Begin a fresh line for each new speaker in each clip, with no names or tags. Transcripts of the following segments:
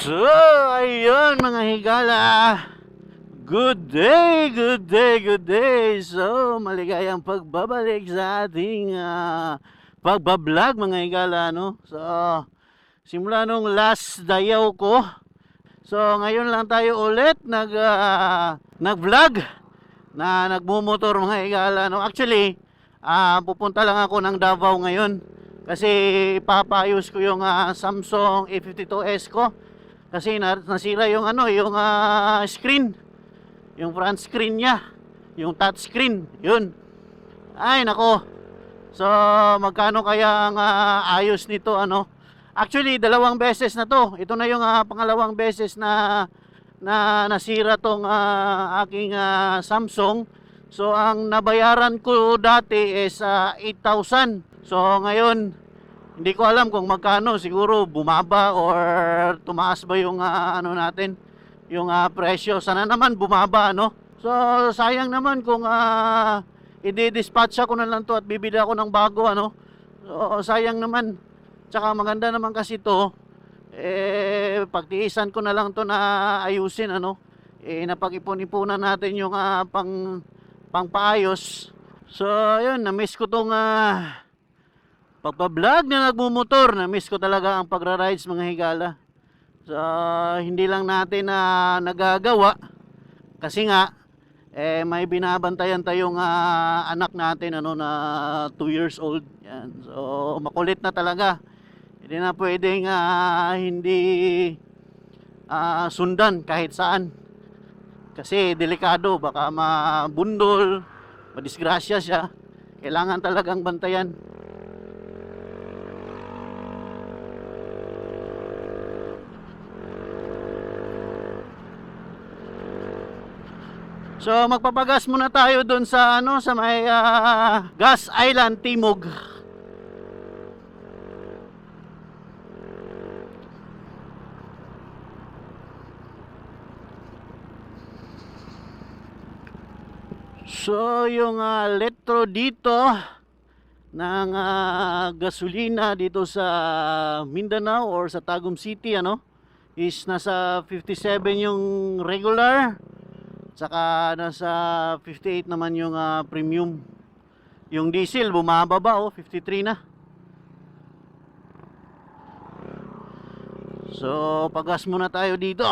So, ayun mga higala. Good day, good day, good day. So, maligayang pagbabalik sa ating ah, pagbablog mga higala, no? So, simula nung last dayaw ko. So, ngayon lang tayo ulit nag ah, nag-vlog na nagmumotor mga higala, no? Actually, ah pupunta lang ako ng Davao ngayon kasi papayos ko yung ah, Samsung A52s ko kasi na, nasira yung ano yung ah, screen. Yung front screen niya. Yung touch screen. Yun. Ay nako. So magkano kaya ang ah, ayos nito ano? Actually dalawang beses na to. Ito na yung ah, pangalawang beses na na nasira tong ah, aking ah, Samsung. So ang nabayaran ko dati is ah, 8,000 so ngayon hindi ko alam kung magkano, siguro bumaba or tumaas ba yung ah, ano natin, yung ah, presyo. Sana naman bumaba, no? So, sayang naman kung uh, i-dispatch ko na lang to at bibili ako ng bago, ano? So, sayang naman. Tsaka maganda naman kasi to, eh, pagtiisan ko na lang to na ayusin, ano? Eh, napag-ipon-ipunan natin yung ah, pang, pangpaayos. So, ayun, na-miss ko tong ah, pagpa-vlog na nagmumotor, na-miss ko talaga ang pagra-rides mga higala. So, hindi lang natin na nagagawa kasi nga eh may binabantayan tayong ah, anak natin ano na 2 years old. Yan. So, makulit na talaga. Hindi na pwedeng ah, hindi ah, sundan kahit saan. Kasi delikado, baka mabundol, madisgrasya siya. Kailangan talagang bantayan. So magpapagas muna tayo doon sa ano sa may ah, Gas Island Timog. So yung ah, letro dito ng ah, gasolina dito sa Mindanao or sa Tagum City ano is nasa 57 yung regular Saka nasa 58 naman yung ah, premium. Yung diesel bumababa oh, 53 na. So, pagas muna tayo dito.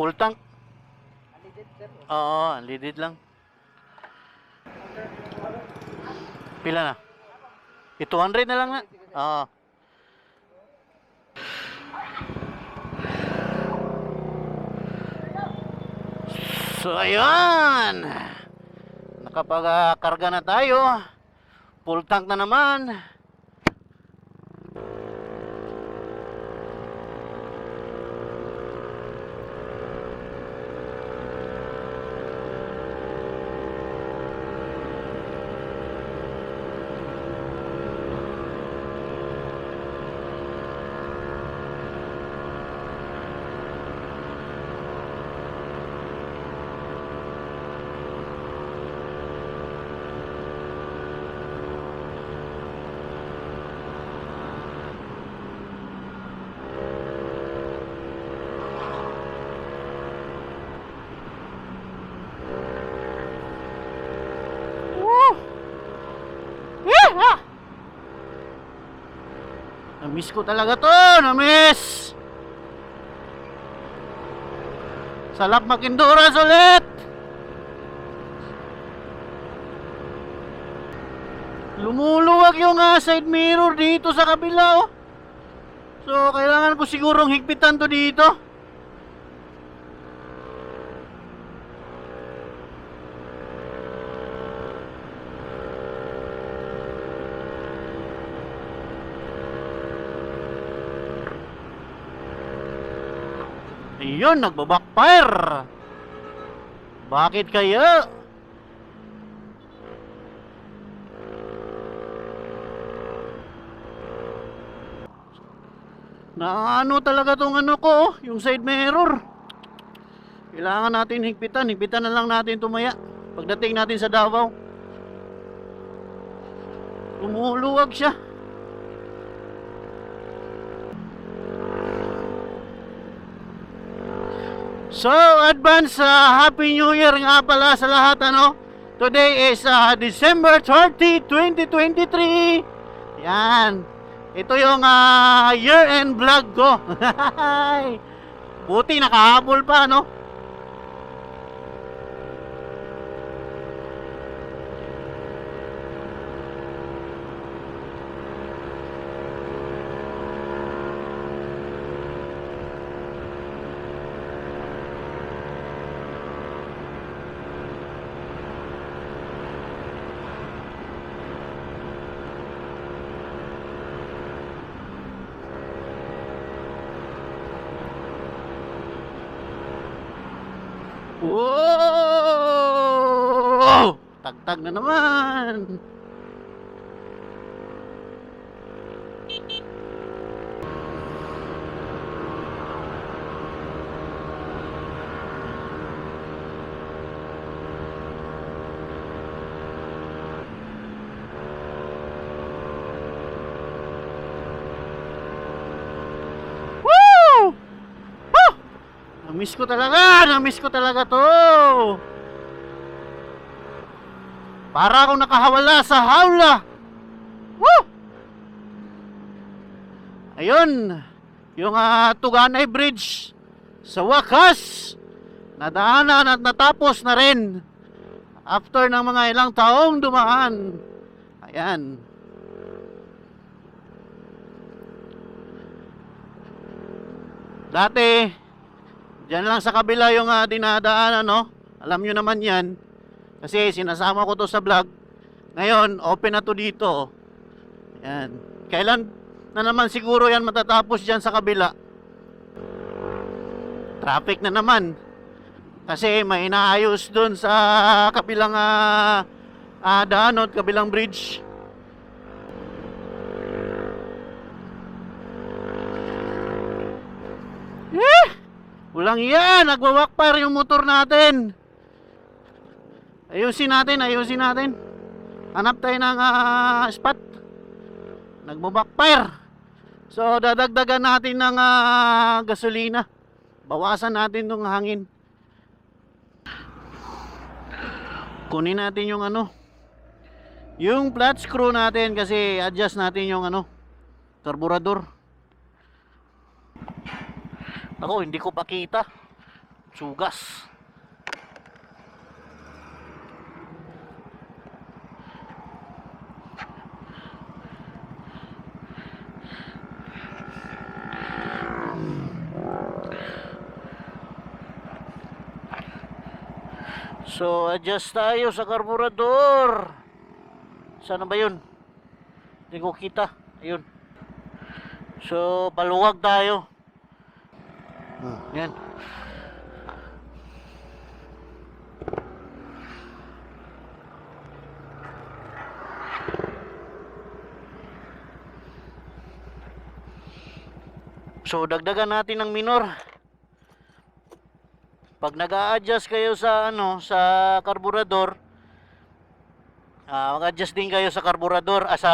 Full tank. Unleaded lang. Pila na? Eh, 200 na lang na. Oo. So, ayun. Nakapag-karga na tayo. Full tank na naman. Woo! Yeah! Na-miss ko talaga to! Na-miss! Salap Makinduras ulit! Lumuluwag yung ah, side mirror dito sa kabila oh. So kailangan ko sigurong higpitan to dito. Ayun, nagbabackfire! Bakit kaya? Naano talaga tong ano ko, oh, yung side mirror. Kailangan natin higpitan, higpitan na lang natin tumaya pagdating natin sa Davao. Lumuluwag siya. So, advance uh, Happy New Year nga pala sa lahat ano. Today is uh, December 30, 2023. Yan. Ito yung uh, year-end vlog ko. Buti nakahabol pa no. Wow! Tagtag na naman. Na-miss ko talaga, na-miss ko talaga to. Para akong nakahawala sa hawla. Woo! Ayun, yung uh, Tuganay Bridge sa wakas nadaanan at natapos na rin after ng mga ilang taong dumaan. Ayan. Dati, Diyan lang sa kabila yung uh, dinadaanan, no? Alam nyo naman yan. Kasi sinasama ko to sa vlog. Ngayon, open na to dito. Yan. Kailan na naman siguro yan matatapos dyan sa kabila? Traffic na naman. Kasi may inaayos dun sa kabilang uh, uh, daanot, kabilang bridge. Eh! Walang yan, nagwawakpar yung motor natin. Ayusin natin, ayusin natin. Hanap tayo ng ah, spot. Nagbabackfire. So, dadagdagan natin ng ah, gasolina. Bawasan natin ng hangin. Kunin natin yung ano. Yung flat screw natin kasi adjust natin yung ano. Karburador. Ako, hindi ko pakita. Sugas. So, adjust tayo sa karburador. Sana ba yun? Hindi ko kita. Ayun. So, paluwag tayo. Yan. So, dagdagan natin ng minor. Pag nag-a-adjust kayo sa ano, sa karburador, ah, mag-adjust din kayo sa karburador, ah, sa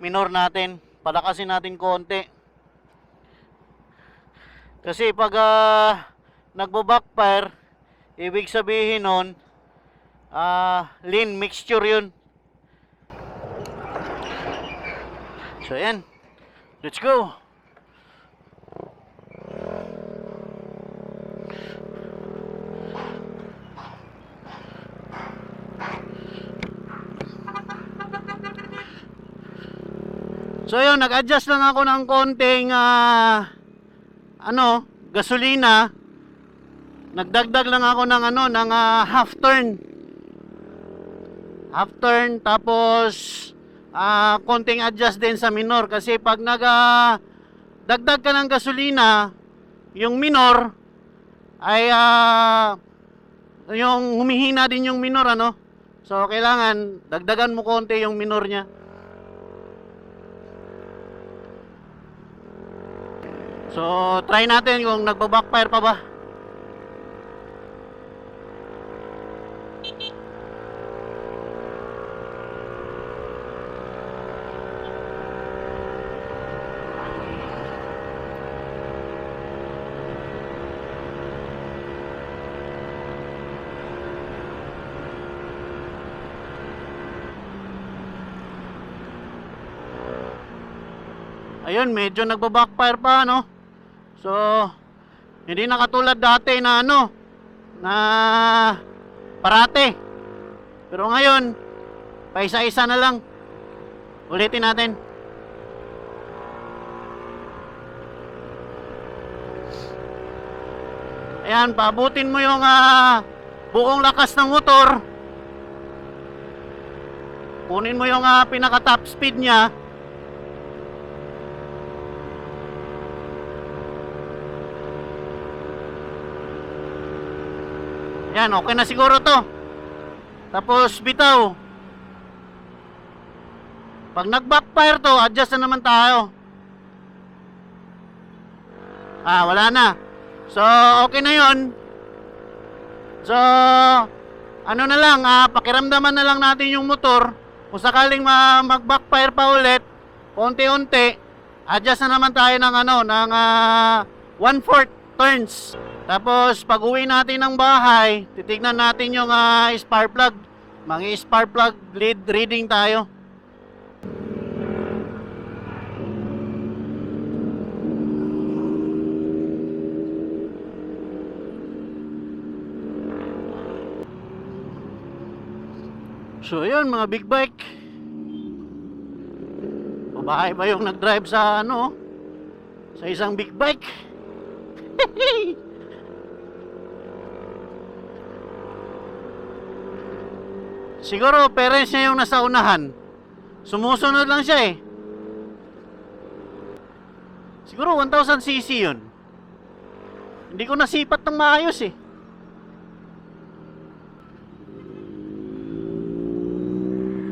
minor natin. Palakasin natin konti. Kasi pag uh, nagbo-backfire, ibig sabihin nun, ah, lean mixture yun. So yan. Let's go. So yun, nag-adjust lang ako ng konting ah, ano, gasolina. Nagdagdag lang ako ng ano, ng ah, half turn. Half turn tapos ah, konting adjust din sa minor kasi pag nag ah, dagdag ka ng gasolina, yung minor ay ah, yung humihina din yung minor ano. So kailangan dagdagan mo konti yung minor niya. So, try natin kung nagba-backfire pa ba. Ayun, medyo nagba-backfire pa, no? So, hindi na katulad dati na ano, na parate. Pero ngayon, paisa-isa na lang. Ulitin natin. Ayan, paabutin mo yung ah, buong lakas ng motor. Kunin mo yung ah, pinaka top speed niya. Yan, okay na siguro to. Tapos bitaw. Pag nag-backfire to, adjust na naman tayo. Ah, wala na. So, okay na yon. So, ano na lang, ah, pakiramdaman na lang natin yung motor. Kung sakaling ma- mag-backfire pa ulit, konti-unti, adjust na naman tayo ng ano, ng ah, one-fourth turns. Tapos, pag uwi natin ng bahay, titignan natin yung ah, spark plug. Mga spark plug lead reading tayo. So, yun, mga big bike. Babae ba yung nag-drive sa ano? Sa isang big bike? Siguro parents niya yung nasa unahan. Sumusunod lang siya eh. Siguro 1000cc yun. Hindi ko nasipat ng maayos eh.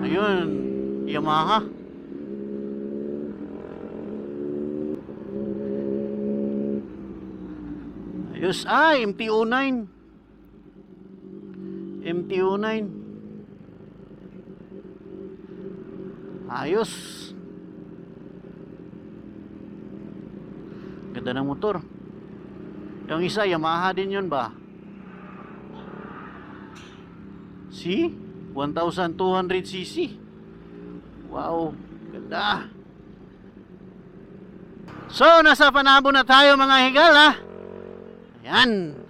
Ayun, Yamaha. Ayos, ah, MTO9. MTO9. Ayos. Ganda ng motor. Yung isa, Yamaha din yun ba? See? 1,200cc. Wow, ganda. So, nasa panabo na tayo mga higala. Ayan.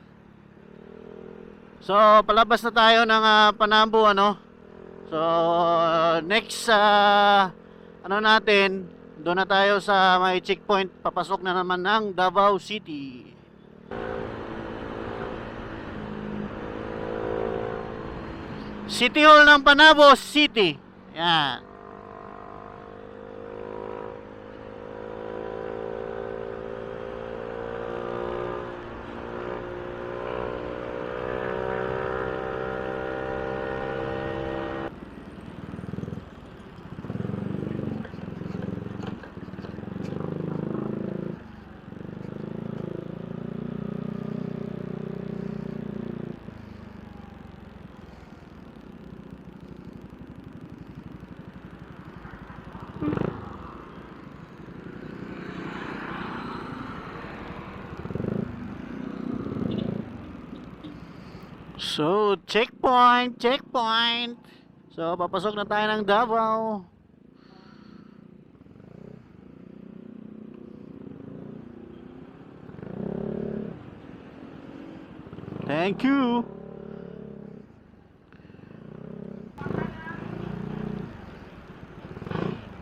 So, palabas na tayo ng ah, panabo, ano? So, next sa ano natin, doon na tayo sa may checkpoint. Papasok na naman ng Davao City. City Hall ng Panabo City. Yan. So, checkpoint, checkpoint. So, papasok na tayo ng Davao. Thank you.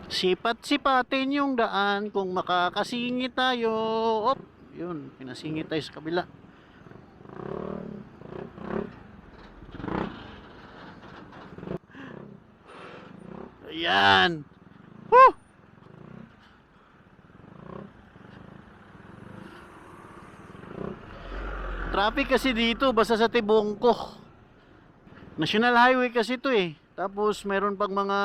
Sipat-sipatin yung daan kung makakasingit tayo. Op, yun, pinasingit tayo sa kabila. Ayan. Woo! Traffic kasi dito, basta sa Tibongko. National Highway kasi ito eh. Tapos meron pang mga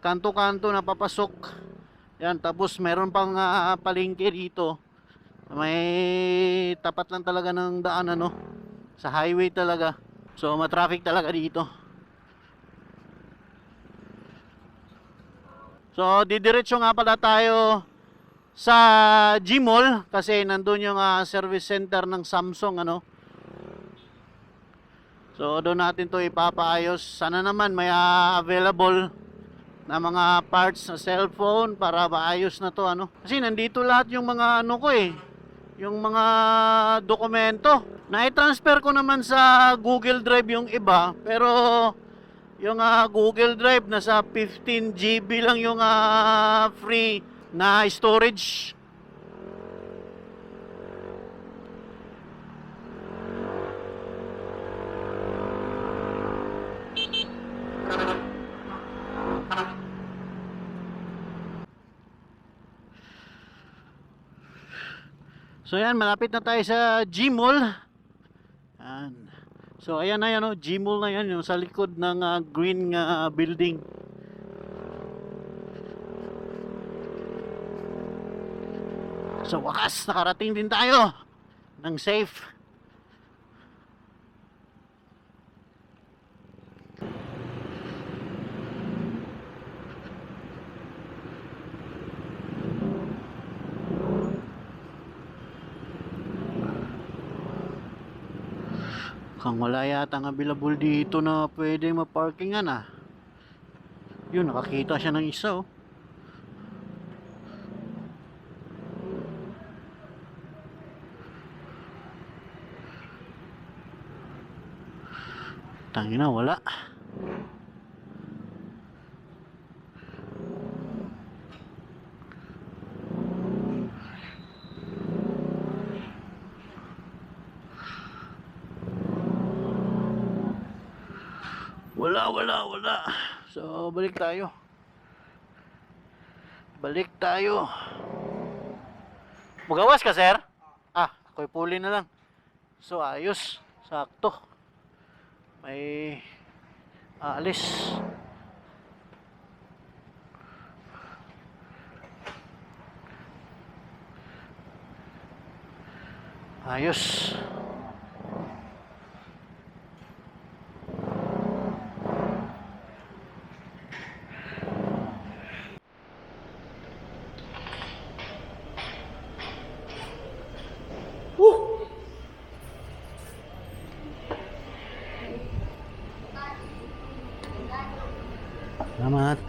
kanto-kanto na papasok. Yan, tapos meron pang ah, palengke dito. May tapat lang talaga ng daan ano. Sa highway talaga. So matraffic talaga dito. So didiretso nga pala tayo sa Gmall kasi nandun yung ah, service center ng Samsung ano. So doon natin to ipapaayos. Sana naman may ah, available na mga parts sa cellphone para maayos na to ano. Kasi nandito lahat yung mga ano ko eh. Yung mga dokumento. Na-transfer ko naman sa Google Drive yung iba pero yung ah, Google Drive nasa 15 GB lang yung ah, free na storage. So yan, malapit na tayo sa Gmall. Yan. So ayan na yan, oh, Gmall na yan, yung sa likod ng ah, green nga building. Sa wakas, nakarating din tayo ng safe. Kang wala yata ang available dito na pwede maparkingan ah. Yun, nakakita siya ng isa oh. Tangina, wala. Wala, wala. So, balik tayo. Balik tayo. Magawas ka, sir? Ah, ako'y puli na lang. So, ayos. Sakto. May aalis. Ayos. Salamat.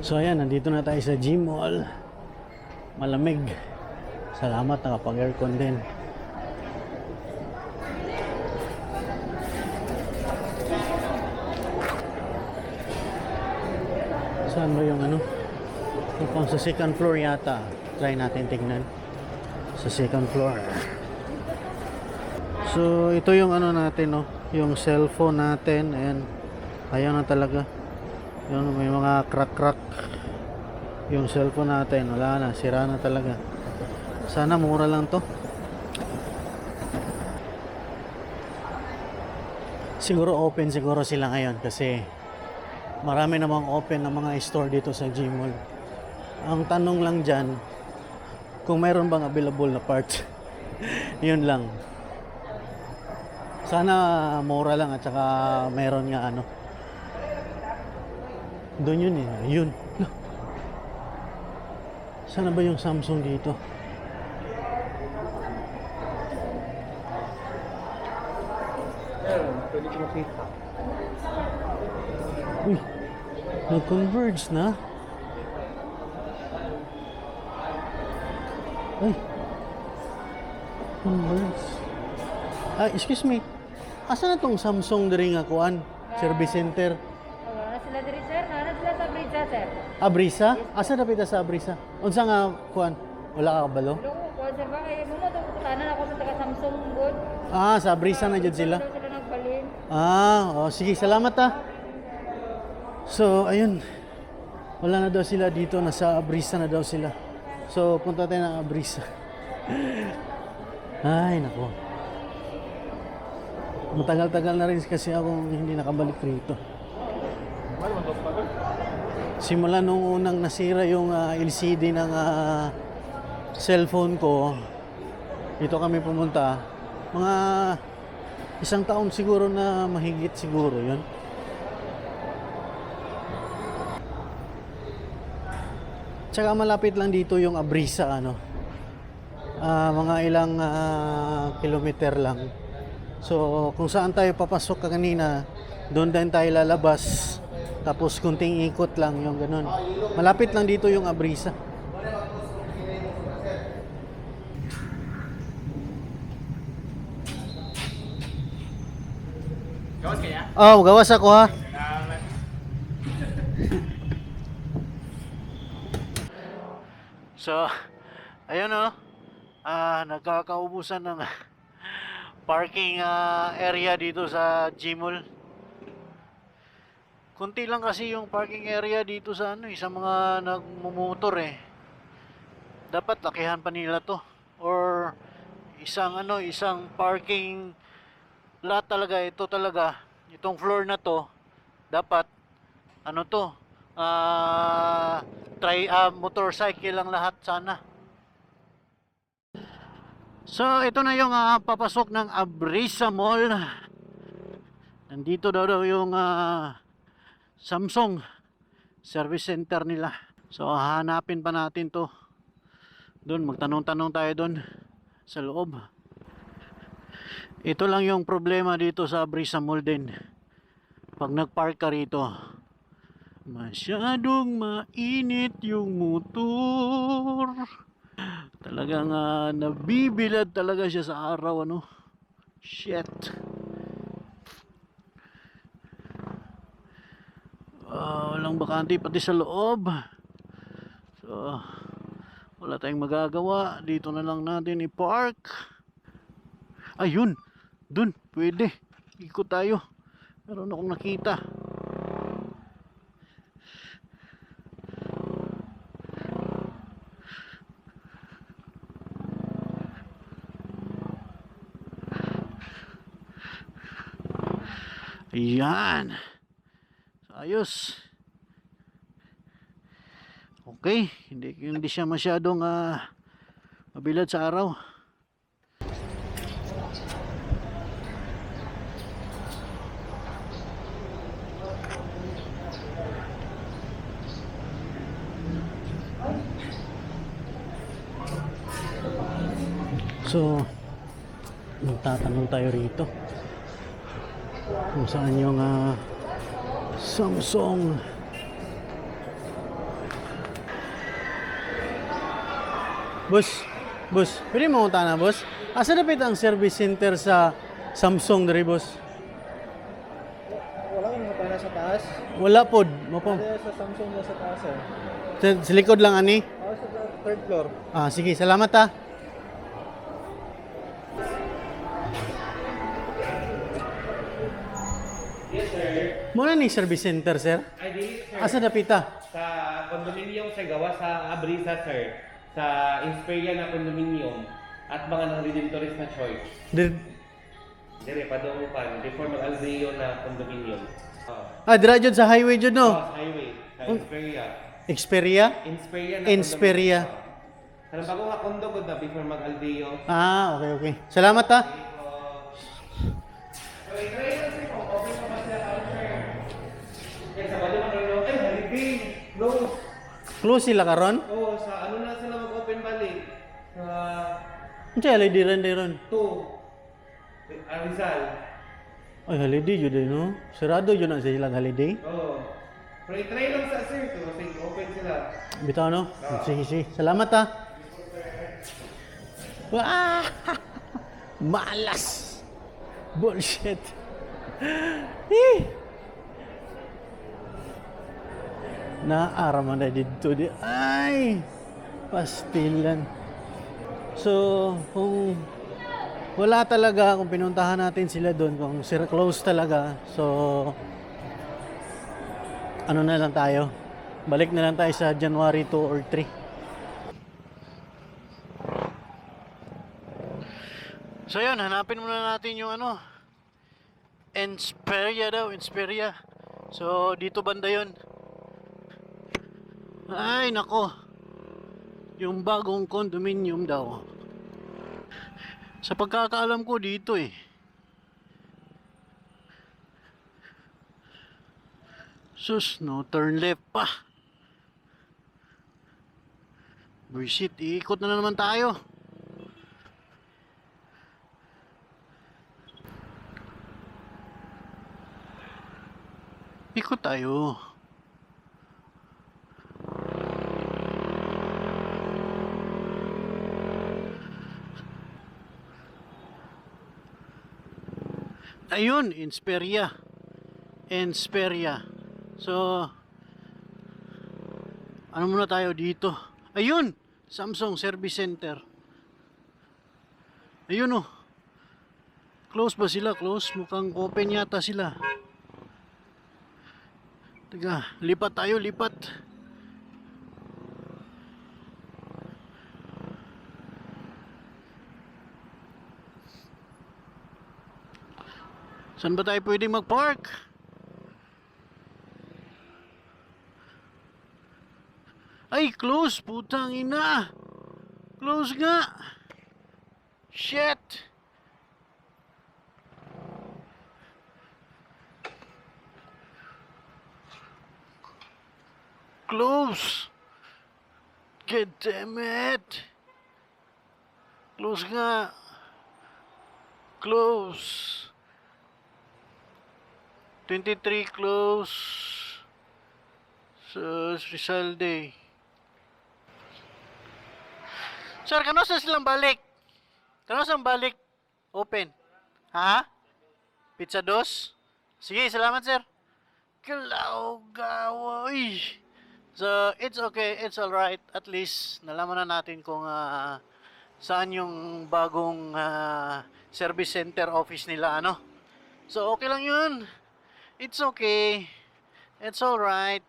So ayan, nandito na tayo sa gym mall. Malamig. Salamat nakapag-aircon din. Saan ba yung ano? Mukhang sa second floor yata. Try natin tignan. Sa second floor. So, ito yung ano natin, no? Yung cellphone natin. Ayan. Ayaw na talaga. Yung may mga crack-crack. Yung cellphone natin. Wala na. Sira na talaga. Sana mura lang to. Siguro open siguro sila ngayon kasi marami namang open na mga store dito sa Gmall. Ang tanong lang dyan, kung mayroon bang available na parts. Yun lang. Sana mura lang at saka meron nga ano. Doon yun eh. Yun. Sana ba yung Samsung dito?
Pwede ko makita.
Uy, nag-converge na. Ay. Converge. Ah, excuse me. Asa na tong Samsung diri nga kuan? Service center.
Sir.
Abrisa? Asa na pita sa Abrisa? Unsa nga kuan? Wala ka kabalo?
Pero ko kuan sir ba kay mo to tanan ako sa taga Samsung good.
Ah, sa Abrisa na jud sila.
Sila nagbalin.
Ah, oh, sige, salamat ah. So, ayun. Wala na daw sila dito, nasa Abrisa na daw sila. So, punta tayo ng Abrisa. Ay, nako. Matagal-tagal na rin kasi ako hindi nakabalik rito. Simula nung unang nasira yung ah, LCD ng ah, cellphone ko, dito kami pumunta. Mga isang taon siguro na mahigit siguro yun. Tsaka malapit lang dito yung Abrisa ano. Ah, mga ilang ah, kilometer lang. So, kung saan tayo papasok kanina, doon din tayo lalabas. Tapos kunting ikot lang yung ganun. Malapit lang dito yung Abrisa.
Gawas kaya?
Oh, gawas ako ha. So, ayun oh. Ah, nagkakaubusan ng parking ah, area dito sa Gmall. Kunti lang kasi yung parking area dito sa ano, eh, sa mga nagmumotor eh. Dapat lakihan pa nila to or isang ano, isang parking lot talaga ito talaga. Itong floor na to dapat ano to? Ah, try ah, motorcycle lang lahat sana. So, ito na yung ah, papasok ng Abrisa Mall. Nandito daw daw yung ah, Samsung service center nila. So, hanapin pa natin to. Doon, magtanong-tanong tayo doon sa loob. Ito lang yung problema dito sa Abrisa Mall din. Pag nagpark ka rito, masyadong mainit yung motor. Talagang ah, nabibilad talaga siya sa araw ano. Shit. Ah, walang bakante pati sa loob. So, wala tayong magagawa. Dito na lang natin i-park. Ayun. Dun, pwede. Ikot tayo. Meron akong nakita. Ayan. So, ayos. Okay, hindi hindi siya masyadong ah, mabilad sa araw. So, magtatanong tayo rito kung saan yung ah, Samsung Boss, boss, pwede mo na, boss? Asa dapat ang service center sa Samsung dari, boss?
Wala kang mga para sa taas.
Wala pod, mapam.
Kaya sa Samsung na sa taas eh.
Sa, sa likod lang ani.
Oh, sa third floor.
Ah, sige, salamat ha.
Yes, sir.
Muna ni service center, sir.
Ay, dili, sir.
Asa dapita?
Sa condominium sa gawa sa Abrisa, sir. Sa Inspiria na condominium. At mga nang redemptorist na choice.
Dir
Dire, padungupan. Before mag-Aldeo na condominium. Oh.
ah, dira jud sa highway jud no.
Oh, sa highway. Sa
Oh.
Inspiria.
Xperia?
Inspiria na
Inspiria.
condominium. Sa bago nga condo ko na before mag-Aldeo.
Ah, okay, okay. Salamat ha.
Yan, sa balo na rin. Ay, holiday! Close!
Close sila karon.
Oo, sa ano na sila? Sa
Unsa alay diran diron?
2. Arizal.
Ay, holiday jud eh, no. Sarado jud na sa ilang holiday.
Oo. Pero i-try lang sa sir to kasi open sila.
Bitaw no? Sige, sige. Salamat ha. Ah! Malas! Bullshit! Eh! Naaraman na dito di. Ay! Pastilan. So, kung wala talaga, kung pinuntahan natin sila doon, kung sir close talaga, so ano na lang tayo? Balik na lang tayo sa January 2 or 3. So yun, hanapin muna natin yung ano Insperia daw, Insperia So dito banda yun Ay, nako. Yung bagong condominium daw. Sa pagkakaalam ko dito eh. Sus, no turn left pa. Buisit, iikot na naman tayo. Ikot tayo. Ayun, Insperia. Insperia. So, ano muna tayo dito? Ayun, Samsung Service Center. Ayun oh. Close ba sila? Close. Mukhang open yata sila. Teka, lipat tayo, lipat. Saan ba tayo pwedeng mag-park? Ay, close! Putang ina! Close nga! Shit! Close! God damn it! Close nga! Close! 23 close sa Rizal Day. Sir, kano sa silang balik? Kano sa balik? Open. Ha? Pizza dos? Sige, salamat sir. Kalaw gawoy. So, it's okay, it's alright. At least, nalaman na natin kung ah, saan yung bagong ah, service center office nila, ano? So, okay lang yun. It's okay. It's alright.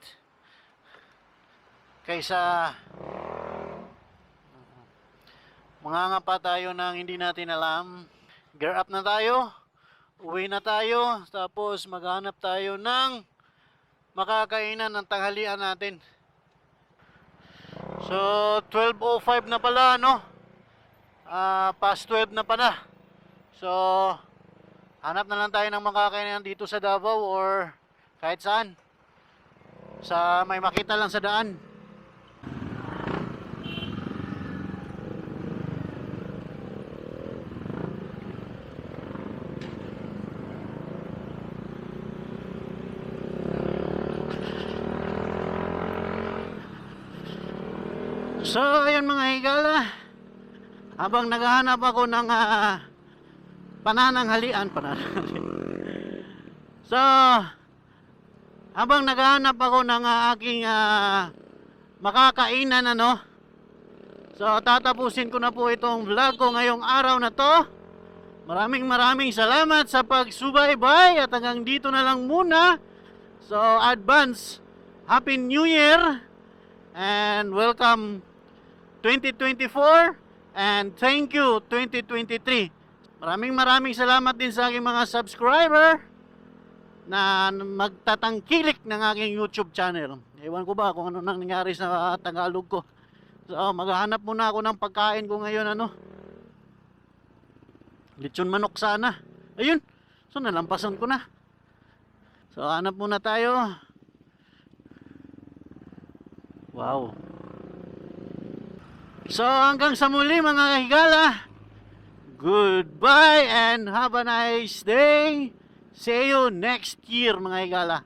Kaysa mga nga pa tayo nang hindi natin alam. Gear up na tayo. Uwi na tayo. Tapos maghanap tayo ng makakainan ng tanghalian natin. So, 12.05 na pala, no? Ah, past 12 na pala. So, hanap na lang tayo ng makakainan dito sa Davao or kahit saan. Sa may makita lang sa daan. So, ayun mga higala. Habang naghahanap ako ng ah, panananghalian, panananghalian. So, habang naghahanap ako ng ah, aking ah, makakainan ano. So, tatapusin ko na po itong vlog ko ngayong araw na to. Maraming maraming salamat sa pagsubaybay at hanggang dito na lang muna. So, advance Happy New Year and welcome 2024 and thank you 2023. Maraming maraming salamat din sa aking mga subscriber na magtatangkilik ng aking YouTube channel. Ewan ko ba kung ano nang nangyari sa Tagalog ko. So, maghahanap muna ako ng pagkain ko ngayon ano. Lechon manok sana. Ayun. So, nalampasan ko na. So, hanap muna tayo. Wow. So, hanggang sa muli mga higala. Goodbye and have a nice day. See you next year mga higala.